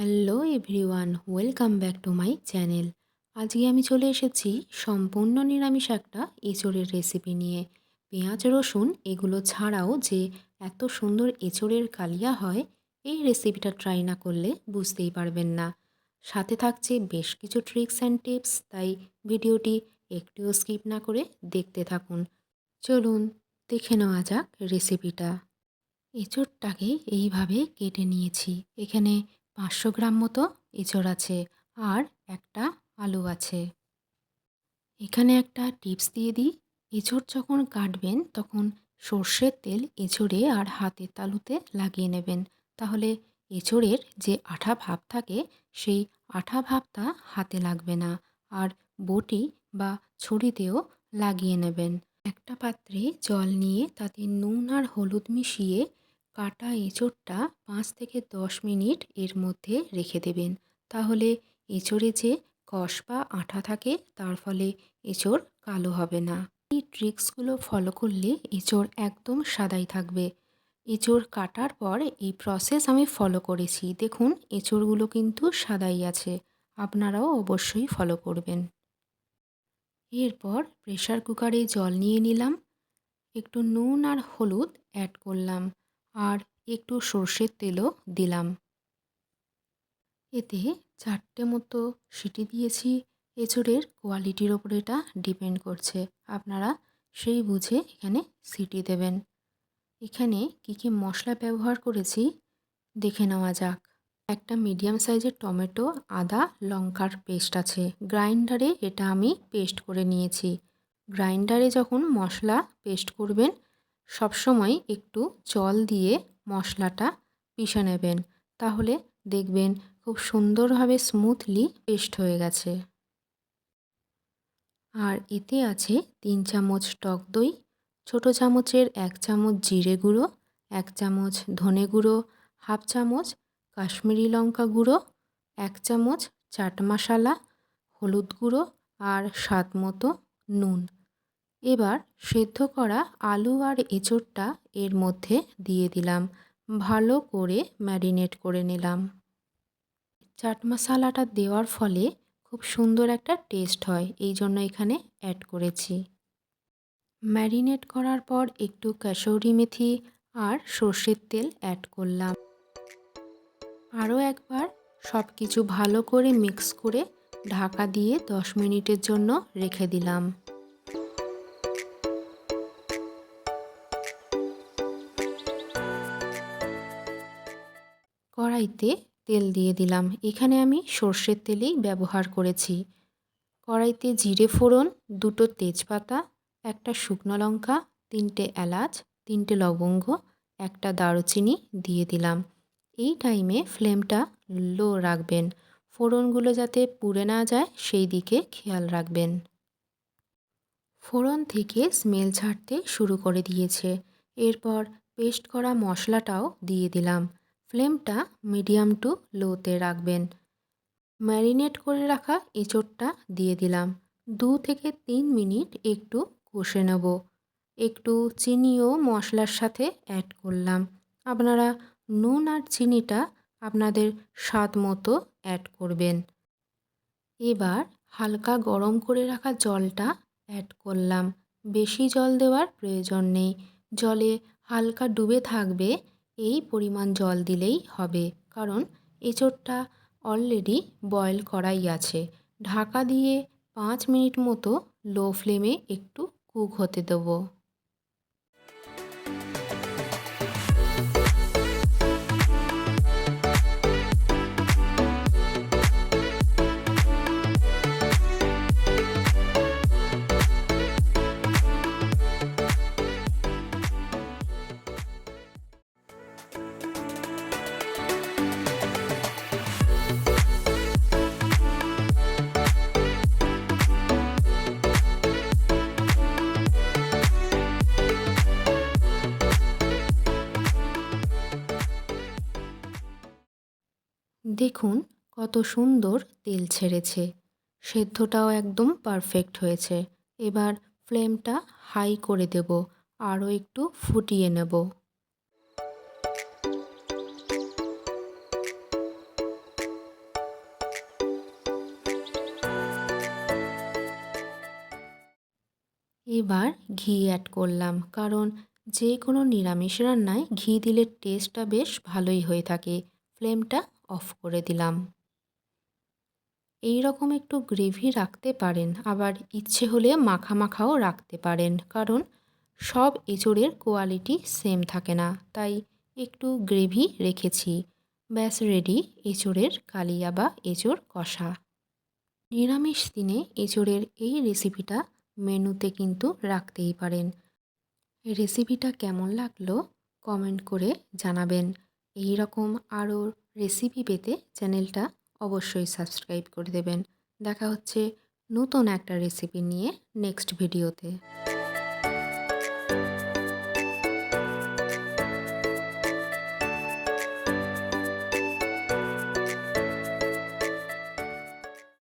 Hello everyone, welcome back to my channel. আজকে আমি চলে এসেছি সম্পূর্ণ নিরামিষ একটা এঁচড়ের রেসিপি নিয়ে। পেঁয়াজ, রসুন এগুলো ছাড়াও যে এত সুন্দর এঁচড়ের কালিয়া হয়, এই রেসিপিটা ট্রাই না করলে বুঝতেই পারবেন না। সাথে থাকছে বেশ কিছু ট্রিক্স অ্যান্ড টিপস, তাই ভিডিওটি একটুও স্কিপ না করে দেখতে থাকুন। চলুন, দেখে নেওয়া যাক রেসিপিটা। এঁচড়টাকে এইভাবে কেটে নিয়েছি। এখানে পাঁচশো গ্রাম মতো এঁচড় আছে আর একটা আলু আছে। এখানে একটা টিপস দিয়ে দিই। এঁচড় যখন কাটবেন তখন সর্ষের তেল এঁচড়ে আর হাতের তালুতে লাগিয়ে নেবেন। তাহলে এঁচড়ের যে আঠা ভাব থাকে সেই আঠা ভাবটা হাতে লাগবে না আর বটি বা ছুরিতেও লাগিয়ে নেবেন। একটা পাত্রে জল নিয়ে তাতে নুন আর হলুদ মিশিয়ে কাটা এঁচড়টা পাঁচ থেকে দশ মিনিট এর মধ্যে রেখে দেবেন। তাহলে এঁচড়ে যে কষ বা আঠা থাকে, তার ফলে এঁচড় কালো হবে না। এই ট্রিক্সগুলো ফলো করলে এঁচড় একদম সাদাই থাকবে। এঁচড় কাটার পর এই প্রসেস আমি ফলো করেছি। দেখুন, এঁচড়গুলো কিন্তু সাদাই আছে। আপনারাও অবশ্যই ফলো করবেন। এরপর প্রেশার কুকারে জল নিয়ে নিলাম। একটু নুন আর হলুদ অ্যাড করলাম। আর একটু সর্ষের তেলও দিলাম। এতে চারটে মতো সিটি দিয়েছি। এঁচড়ের কোয়ালিটির ওপর এটা ডিপেন্ড করছে। আপনারা সেই বুঝে এখানে সিটি দেবেন। এখানে কি কি মশলা ব্যবহার করেছি দেখে নেওয়া যাক। একটা মিডিয়াম সাইজের টমেটো, আদা, লঙ্কার পেস্ট আছে। গ্রাইন্ডারে এটা আমি পেস্ট করে নিয়েছি। গ্রাইন্ডারে যখন মশলা পেস্ট করবেন সবসময় একটু জল দিয়ে মশলাটা পিষে নেবেন। তাহলে দেখবেন খুব সুন্দরভাবে স্মুথলি পেস্ট হয়ে গেছে। আর এতে আছে তিন চামচ টক দই, ছোটো চামচের এক চামচ জিরে গুঁড়ো, এক চামচ ধনে গুঁড়ো, হাফ চামচ কাশ্মীরি লঙ্কা গুঁড়ো, এক চামচ চাট মশলা, হলুদ গুঁড়ো আর স্বাদ মতো নুন। এবার সেদ্ধ করা আলু আর এঁচোড়টা এর মধ্যে দিয়ে দিলাম। ভালো করে ম্যারিনেট করে নিলাম। চাট মশালাটা দেওয়ার ফলে খুব সুন্দর একটা টেস্ট হয়, এই জন্য এখানে অ্যাড করেছি। ম্যারিনেট করার পর একটু কাসৌরি মেথি আর সর্ষের তেল অ্যাড করলাম। আরও একবার সব কিছু ভালো করে মিক্স করে ঢাকা দিয়ে দশ মিনিটের জন্য রেখে দিলাম। কড়াইতে তেল দিয়ে দিলাম। এখানে আমি সর্ষের তেলেই ব্যবহার করেছি। কড়াইতে জিরে ফোড়ন, দুটো তেজপাতা, একটা শুকনো লঙ্কা, তিনটে এলাচ, তিনটে লবঙ্গ, একটা দারুচিনি দিয়ে দিলাম। এই টাইমে ফ্লেমটা লো রাখবেন। ফোড়নগুলো যাতে পুড়ে না যায়, সেই দিকে খেয়াল রাখবেন। ফোড়ন থেকে স্মেল ছাড়তে শুরু করে দিয়েছে। এরপর পেস্ট করা মশলাটাও দিয়ে দিলাম। ফ্লেমটা মিডিয়াম টু লোতে রাখবেন। ম্যারিনেট করে রাখা এঁচোড়টা দিয়ে দিলাম। দু থেকে তিন মিনিট একটু কষে নেব। একটু চিনিও মশলার সাথে অ্যাড করলাম। আপনারা নুন আর চিনিটা আপনাদের স্বাদ মতো অ্যাড করবেন। এবার হালকা গরম করে রাখা জলটা অ্যাড করলাম। বেশি জল দেওয়ার প্রয়োজন নেই। জলে হালকা ডুবে থাকবে এই পরিমাণ জল দিলেই হবে। কারণ এঁচোড়টা অলরেডি বয়েল করাই আছে। ঢাকা দিয়ে পাঁচ মিনিট মতো লো ফ্লেমে একটু কুক হতে দেবো। দেখুন কত সুন্দর তেল ছেড়েছে। সেদ্ধটাও একদম পারফেক্ট হয়েছে। এবার ফ্লেমটা হাই করে দেব, আরও একটু ফুটিয়ে নেব। এবার ঘি অ্যাড করলাম, কারণ যে কোনো নিরামিষ রান্নায় ঘি দিলে টেস্টটা বেশ ভালোই হয়ে থাকে। ফ্লেমটা অফ করে দিলাম। এই রকম একটু গ্রেভি রাখতে পারেন, আবার ইচ্ছে হলে মাখা মাখাও রাখতে পারেন, কারণ সব এঁচোড়ের কোয়ালিটি সেম থাকে না, তাই একটু গ্রেভি রেখেছি। ব্যাস রেডি এঁচোড়ের কালিয়া বা এঁচোড় কষা। নিরামিষ দিনে এঁচোড়ের এই রেসিপিটা মেনুতে কিন্তু রাখতেই পারেন। রেসিপিটা কেমন লাগল? কমেন্ট করে জানাবেন। এই রকম আরও রেসিপি পেতে চ্যানেলটা অবশ্যই সাবস্ক্রাইব করে দেবেন। দেখা হচ্ছে নতুন একটা রেসিপি নিয়ে নেক্সট ভিডিওতে